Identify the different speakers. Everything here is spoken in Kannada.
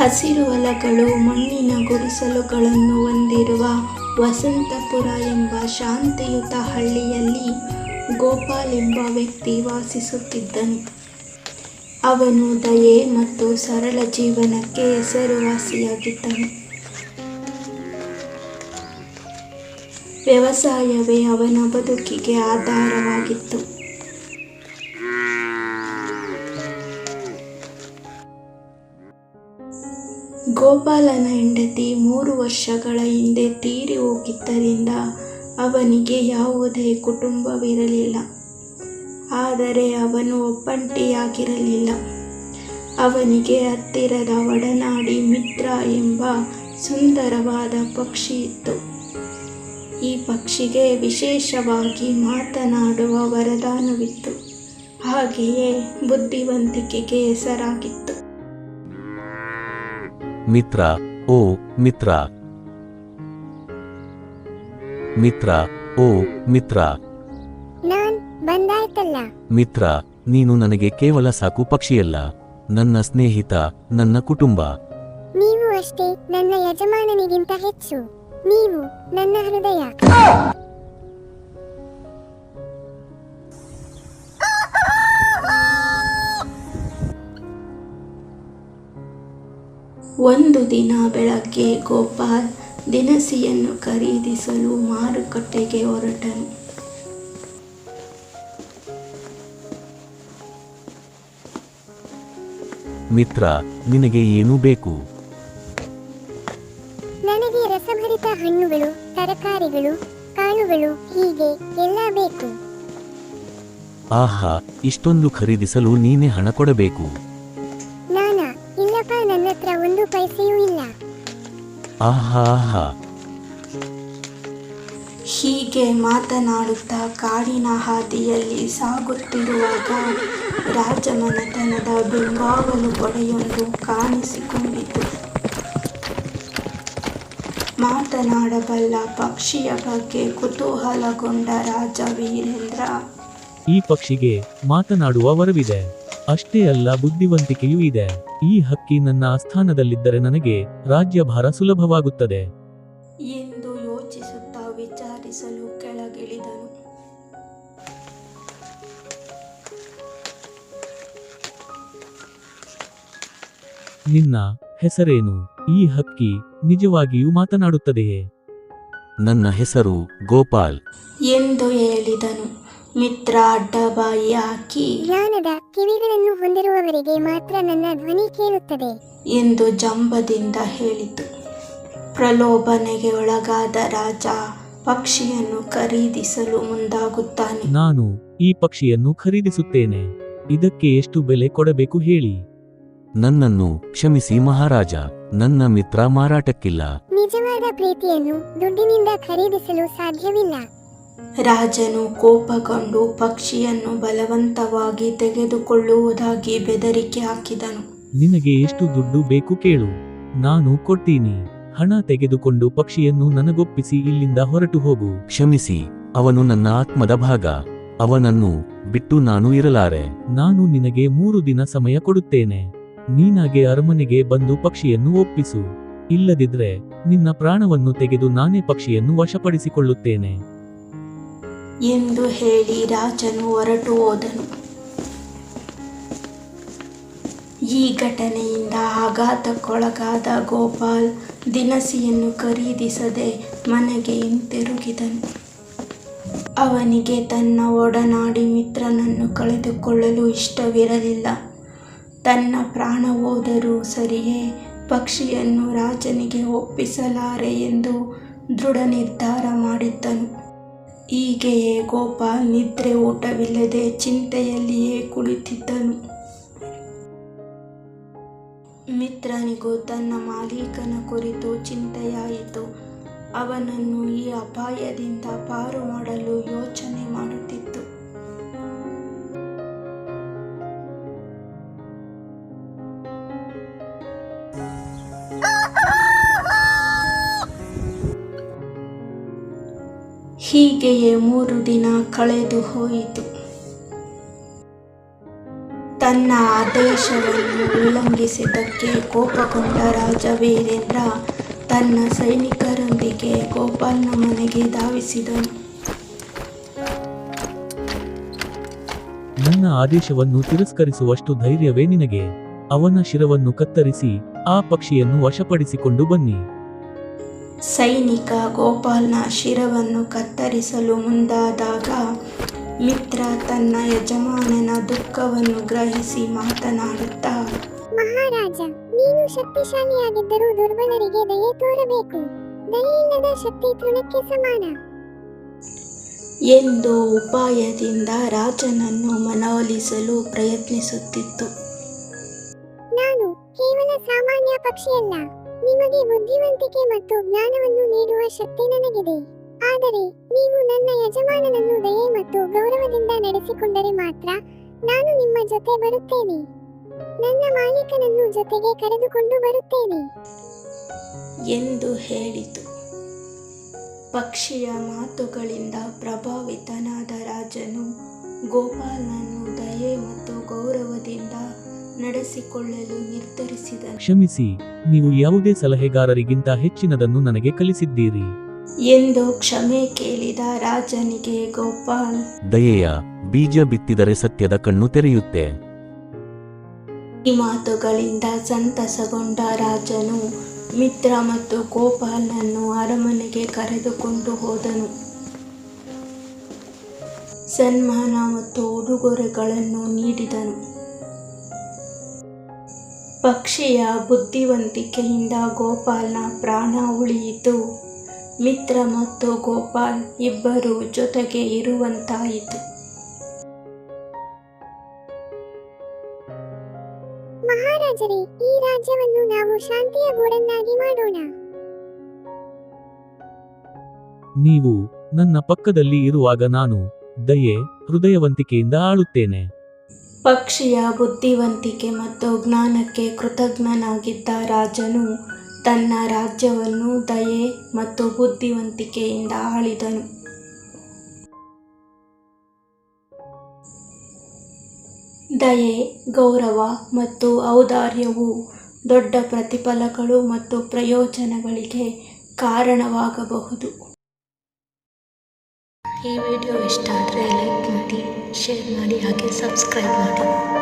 Speaker 1: ಹಸಿರು ಹೊಲಗಳು ಮಣ್ಣಿನ ಗುಡಿಸಲುಗಳನ್ನು ಹೊಂದಿರುವ ವಸಂತಪುರ ಎಂಬ ಶಾಂತಿಯುತ ಹಳ್ಳಿಯಲ್ಲಿ ಗೋಪಾಲ್ ಎಂಬ ವ್ಯಕ್ತಿ ವಾಸಿಸುತ್ತಿದ್ದನು. ಅವನು ದಯೆ ಮತ್ತು ಸರಳ ಜೀವನಕ್ಕೆ ಹೆಸರುವಾಸಿಯಾಗಿದ್ದನು. ವ್ಯವಸಾಯವೇ ಅವನ ಬದುಕಿಗೆ ಆಧಾರವಾಗಿತ್ತು. ಗೋಪಾಲನ ಹೆಂಡತಿ ಮೂರು ವರ್ಷಗಳ ಹಿಂದೆ ತೀರಿ ಹೋಗಿದ್ದರಿಂದ ಅವನಿಗೆ ಯಾವುದೇ ಕುಟುಂಬವಿರಲಿಲ್ಲ. ಆದರೆ ಅವನು ಒಬ್ಬಂಟಿಯಾಗಿರಲಿಲ್ಲ. ಅವನಿಗೆ ಹತ್ತಿರದ ಒಡನಾಡಿ ಮಿತ್ರ ಎಂಬ ಸುಂದರವಾದ ಪಕ್ಷಿ ಇತ್ತು. ಈ ಪಕ್ಷಿಗೆ ವಿಶೇಷವಾಗಿ ಮಾತನಾಡುವ ವರದಾನವಿತ್ತು. ಹಾಗೆಯೇ ಬುದ್ಧಿವಂತಿಕೆಗೆ ಹೆಸರಾಗಿತ್ತು.
Speaker 2: ಮಿತ್ರ ಓ ಮಿತ್ರ. ಮಿತ್ರ ಓ ಮಿತ್ರ.
Speaker 3: ನಾನ್ ಬಂದಾಯ್ತಲ್ಲ.
Speaker 2: ಮಿತ್ರ ನೀನು ನನಗೆ ಕೇವಲ ಸಾಕು ಪಕ್ಷಿಯಲ್ಲ. ನನ್ನ ಸ್ನೇಹಿತ ನನ್ನ ಕುಟುಂಬ.
Speaker 3: ನೀವು ಅಷ್ಟೇ ನನ್ನ ಯಜಮಾನನಿಗಿಂತ ಹೆಚ್ಚು. ನೀವು ನನ್ನ ಹೃದಯ.
Speaker 1: ಒಂದು ದಿನ ಬೆಳಗ್ಗೆ ಗೋಪಾಲ್ ದಿನಸಿಯನ್ನು ಖರೀದಿಸಲು ಮಾರುಕಟ್ಟೆಗೆ ಹೊರಟನು.
Speaker 2: ಮಿತ್ರ ನಿನಗೆ ಏನು ಬೇಕು?
Speaker 3: ನನಗೆ ರಸಭರಿತ ಹಣ್ಣುಗಳು ತರಕಾರಿಗಳು ಕಾಳುಗಳು ಹೀಗೆ ಎಲ್ಲ ಬೇಕು.
Speaker 2: ಆಹಾ ಇಷ್ಟೊಂದು ಖರೀದಿಸಲು ನೀನೇ ಹಣ ಕೊಡಬೇಕು.
Speaker 3: ಒಂದು ಇಲ್ಲ
Speaker 2: ಆಹಾ
Speaker 1: ಹೀಗೆ ಮಾತನಾಡುತ್ತಾ ಕಾಡಿನ ಹಾದಿಯಲ್ಲಿ ಸಾಗುತ್ತಿರುವಾಗ ರಾಜಮನೆತನದ ಬೆಂಗಾವಲು ಪಡೆಯೊಂದು ಕಾಣಿಸಿಕೊಂಡಿತು. ಮಾತನಾಡಬಲ್ಲ ಪಕ್ಷಿಯ ಬಗ್ಗೆ ಕುತೂಹಲಗೊಂಡ ರಾಜ ವೀರೇಂದ್ರ
Speaker 4: ಈ ಪಕ್ಷಿಗೆ ಮಾತನಾಡುವ ವರವಿದೆ. ಅಷ್ಟೇ ಅಲ್ಲ ಬುದ್ಧಿವಂತಿಕೆಯೂ ಇದೆ. ಈ ಹಕ್ಕಿ ನನ್ನ ಆಸ್ಥಾನದಲ್ಲಿದ್ದರೆ ನನಗೆ ರಾಜ್ಯಭಾರ ಸುಲಭವಾಗುತ್ತದೆ.
Speaker 1: ಎಂದು ಯೋಚಿಸುತ್ತಾ ವಿಚಾರಿಸಲು ಕೆಳಗಿಳಿದನು.
Speaker 4: ನಿನ್ನ ಹೆಸರೇನು? ಈ ಹಕ್ಕಿ ನಿಜವಾಗಿಯೂ ಮಾತನಾಡುತ್ತದೆಯೇ?
Speaker 2: ನನ್ನ ಹೆಸರು ಗೋಪಾಲ್.
Speaker 1: ಎಂದು ಹೇಳಿದನು. ಮಿತ್ರ ಅಡ್ಡಬಾಯಿ ಹಾಕಿ
Speaker 3: ಜ್ಞಾನದ ಕಿವಿಗಳನ್ನು ಹೊಂದಿರುವವರಿಗೆ ಮಾತ್ರ ನನ್ನ ಧ್ವನಿ ಕೇಳುತ್ತದೆ.
Speaker 1: ಎಂದು ಜಂಬದಿಂದ ಹೇಳಿತು. ಪ್ರಲೋಭನೆಗೆ ಒಳಗಾದ ರಾಜ ಪಕ್ಷಿಯನ್ನು ಖರೀದಿಸಲು ಮುಂದಾಗುತ್ತಾನೆ.
Speaker 4: ನಾನು ಈ ಪಕ್ಷಿಯನ್ನು ಖರೀದಿಸುತ್ತೇನೆ. ಇದಕ್ಕೆ ಎಷ್ಟು ಬೆಲೆ ಕೊಡಬೇಕು ಹೇಳಿ.
Speaker 2: ನನ್ನನ್ನು ಕ್ಷಮಿಸಿ ಮಹಾರಾಜ ನನ್ನ ಮಿತ್ರ ಮಾರಾಟಕ್ಕಿಲ್ಲ.
Speaker 3: ನಿಜವಾದ ಪ್ರೀತಿಯನ್ನು ದುಡ್ಡಿನಿಂದ ಖರೀದಿಸಲು ಸಾಧ್ಯವಿಲ್ಲ.
Speaker 1: ರಾಜನು ಕೋಪಗೊಂಡು ಪಕ್ಷಿಯನ್ನು ಬಲವಂತವಾಗಿ ತೆಗೆದುಕೊಳ್ಳುವುದಾಗಿ ಬೆದರಿಕೆ ಹಾಕಿದನು.
Speaker 4: ನಿನಗೆ ಎಷ್ಟು ದುಡ್ಡು ಬೇಕು ಕೇಳು. ನಾನು ಕೊಟ್ಟೀನಿ ಹಣ ತೆಗೆದುಕೊಂಡು ಪಕ್ಷಿಯನ್ನು ನನಗೊಪ್ಪಿಸಿ ಇಲ್ಲಿಂದ ಹೊರಟು ಹೋಗು.
Speaker 2: ಕ್ಷಮಿಸಿ ಅವನು ನನ್ನ ಆತ್ಮದ ಭಾಗ. ಅವನನ್ನು ಬಿಟ್ಟು ನಾನು ಇರಲಾರೆ.
Speaker 4: ನಾನು ನಿನಗೆ ಮೂರು ದಿನ ಸಮಯ ಕೊಡುತ್ತೇನೆ. ನೀನಾಗೆ ಅರಮನೆಗೆ ಬಂದು ಪಕ್ಷಿಯನ್ನು ಒಪ್ಪಿಸು. ಇಲ್ಲದಿದ್ರೆ ನಿನ್ನ ಪ್ರಾಣವನ್ನು ತೆಗೆದು ನಾನೇ ಪಕ್ಷಿಯನ್ನು ವಶಪಡಿಸಿಕೊಳ್ಳುತ್ತೇನೆ.
Speaker 1: ಎಂದು ಹೇಳಿ ರಾಜನು ಹೊರಟು ಹೋದನು. ಈ ಘಟನೆಯಿಂದ ಆಘಾತಕ್ಕೊಳಗಾದ ಗೋಪಾಲ್ ದಿನಸಿಯನ್ನು ಖರೀದಿಸದೆ ಮನೆಗೆ ಹಿಂತಿರುಗಿದನು. ಅವನಿಗೆ ತನ್ನ ಒಡನಾಡಿ ಮಿತ್ರನನ್ನು ಕಳೆದುಕೊಳ್ಳಲು ಇಷ್ಟವಿರಲಿಲ್ಲ. ತನ್ನ ಪ್ರಾಣ ಹೋದರೂ ಸರಿಯೇ ಪಕ್ಷಿಯನ್ನು ರಾಜನಿಗೆ ಒಪ್ಪಿಸಲಾರೆ ಎಂದು ದೃಢ ನಿರ್ಧಾರ ಮಾಡಿದ್ದನು. ಹೀಗೆಯೇ ಗೋಪಾಲ್ ನಿದ್ರೆ ಊಟವಿಲ್ಲದೆ ಚಿಂತೆಯಲ್ಲಿಯೇ ಕುಳಿತಿದ್ದನು. ಮಿತ್ರನಿಗೂ ತನ್ನ ಮಾಲೀಕನ ಕುರಿತು ಚಿಂತೆಯಾಯಿತು. ಅವನನ್ನು ಈ ಅಪಾಯದಿಂದ ಪಾರು ಮಾಡಲು ಯೋಚನೆ ಹೀಗೆಯೇ ಮೂರು ದಿನ ಕಳೆದು ಹೋಯಿತು. ತನ್ನ ಆದೇಶವನ್ನು ಉಲ್ಲಂಘಿಸಿದ್ದಕ್ಕೆ ಕೋಪಗೊಂಡ ರಾಜ ವೀರೇಂದ್ರ ತನ್ನ ಸೈನಿಕರೊಂದಿಗೆ ಗೋಪಾಲ್ನ ಮನೆಗೆ ಧಾವಿಸಿದನು.
Speaker 4: ನನ್ನ ಆದೇಶವನ್ನು ತಿರಸ್ಕರಿಸುವಷ್ಟು ಧೈರ್ಯವೇ ನಿನಗೆ? ಅವನ ಶಿರವನ್ನು ಕತ್ತರಿಸಿ ಆ ಪಕ್ಷಿಯನ್ನು ವಶಪಡಿಸಿಕೊಂಡು ಬನ್ನಿ.
Speaker 1: ಸೈನಿಕ ಗೋಪಾಲ್ನ ಶಿರವನ್ನು ಕತ್ತರಿಸಲು ಮುಂದಾದಾಗ ಮಿತ್ರ ತನ್ನ ಯಜಮಾನನ ದುಃಖವನ್ನು ಗ್ರಹಿಸಿ ಮಾತನಾಡುತ್ತಾ
Speaker 3: ಮಹಾರಾಜ ನೀನು ಶಕ್ತಿಶಾಲಿಯಾಗಿದ್ದರೂ ದುರ್ಬಲರಿಗೆ ದಯೆ ತೋರಬೇಕು. ದಯೆಯಿಲ್ಲದ ಶಕ್ತಿ ತೃಣಕ್ಕೆ ಸಮಾನ.
Speaker 1: ಎಂದು ಉಪಾಯದಿಂದ ರಾಜನನ್ನು ಮನವೊಲಿಸಲು ಪ್ರಯತ್ನಿಸುತ್ತಿತ್ತು.
Speaker 3: ನಾನು ಕೇವಲ ಸಾಮಾನ್ಯ ಪಕ್ಷಿಯಲ್ಲ. ನಿಮಗೆ ಬುದ್ಧಿವಂತಿಕೆ ಮತ್ತು ಜ್ಞಾನವನ್ನು ನೀಡುವ ಶಕ್ತಿ ನನಗಿದೆ. ಆದರೆ, ನೀವು ನನ್ನ ಯಜಮಾನನನ್ನು ದಯೆ ಮತ್ತು ಗೌರವದಿಂದ ನಡೆಸಿಕೊಂಡರೆ ಮಾತ್ರ ನಾನು ನಿಮ್ಮ ಜೊತೆ ಬರುತ್ತೇನೆ. ನನ್ನ ಮಾಲೀಕನನ್ನು ಜೊತೆಗೆ ಕರೆದುಕೊಂಡು ಬರುತ್ತೇನೆ.
Speaker 1: ಎಂದು ಹೇಳಿತು. ಪಕ್ಷಿಯ ಮಾತುಗಳಿಂದ ಪ್ರಭಾವಿತನಾದ ರಾಜನು ಗೋಪಾಲನನ್ನು ದಯೆ ಮತ್ತು ಗೌರವದಿಂದ ನಡೆಸಿಕೊಳ್ಳಲು ನಿರ್ಧರಿಸಿದ
Speaker 4: ಕ್ಷಮಿಸಿ ನೀವು ಯಾವುದೇ ಸಲಹೆಗಾರರಿಗಿಂತ ಹೆಚ್ಚಿನದನ್ನು ನನಗೆ ಕಲಿಸಿದ್ದೀರಿ.
Speaker 1: ಎಂದು ಕ್ಷಮೆ ಕೇಳಿದ ರಾಜನಿಗೆ ಗೋಪಾಲ್.
Speaker 2: ದಯೆಯ ಬೀಜ ಬಿತ್ತಿದರೆ ಸತ್ಯದ ಕಣ್ಣು ತೆರೆಯುತ್ತೆ.
Speaker 1: ಈ ಮಾತುಗಳಿಂದ ಸಂತಸಗೊಂಡ ರಾಜನು ಮಿತ್ರ ಮತ್ತು ಗೋಪಾಲನನ್ನು ಅರಮನೆಗೆ ಕರೆದುಕೊಂಡು ಹೋದನು. ಸನ್ಮಾನ ಮತ್ತು ಉಡುಗೊರೆಗಳನ್ನು ನೀಡಿದನು. ಪಕ್ಷಿಯ ಬುದ್ಧಿವಂತಿಕೆಯಿಂದ ಗೋಪಾಲ್ನ ಪ್ರಾಣ ಉಳಿಯಿತು. ಮಿತ್ರ ಮತ್ತು ಗೋಪಾಲ್ ಇಬ್ಬರು ಜೊತೆಗೆ ಇರುವಂತಾಯಿತು.
Speaker 3: ಮಹಾರಾಜರೇ ಈ ರಾಜ್ಯವನ್ನು ನಾವು ಶಾಂತಿಯ ಗೂಡನ್ನಾಗಿ ಮಾಡೋಣ.
Speaker 4: ನೀವು ನನ್ನ ಪಕ್ಕದಲ್ಲಿ ಇರುವಾಗ ನಾನು ದಯೆ ಹೃದಯವಂತಿಕೆಯಿಂದ ಆಳುತ್ತೇನೆ.
Speaker 1: ಪಕ್ಷಿಯ ಬುದ್ಧಿವಂತಿಕೆ ಮತ್ತು ಜ್ಞಾನಕ್ಕೆ ಕೃತಜ್ಞನಾಗಿದ್ದ ರಾಜನು ತನ್ನ ರಾಜ್ಯವನ್ನು ದಯೆ ಮತ್ತು ಬುದ್ಧಿವಂತಿಕೆಯಿಂದ ಆಳಿದನು. ದಯೆ, ಗೌರವ ಮತ್ತು ಔದಾರ್ಯವು ದೊಡ್ಡ ಪ್ರತಿಫಲಗಳು ಮತ್ತು ಪ್ರಯೋಜನಗಳಿಗೆ ಕಾರಣವಾಗಬಹುದು.
Speaker 5: ಈ ವಿಡಿಯೋ ಇಷ್ಟ ಆದರೆ ಲೈಕ್ ಮಾಡಿ ಶೇರ್ ಮಾಡಿ ಹಾಗೆ ಸಬ್ಸ್ಕ್ರೈಬ್ ಮಾಡಿ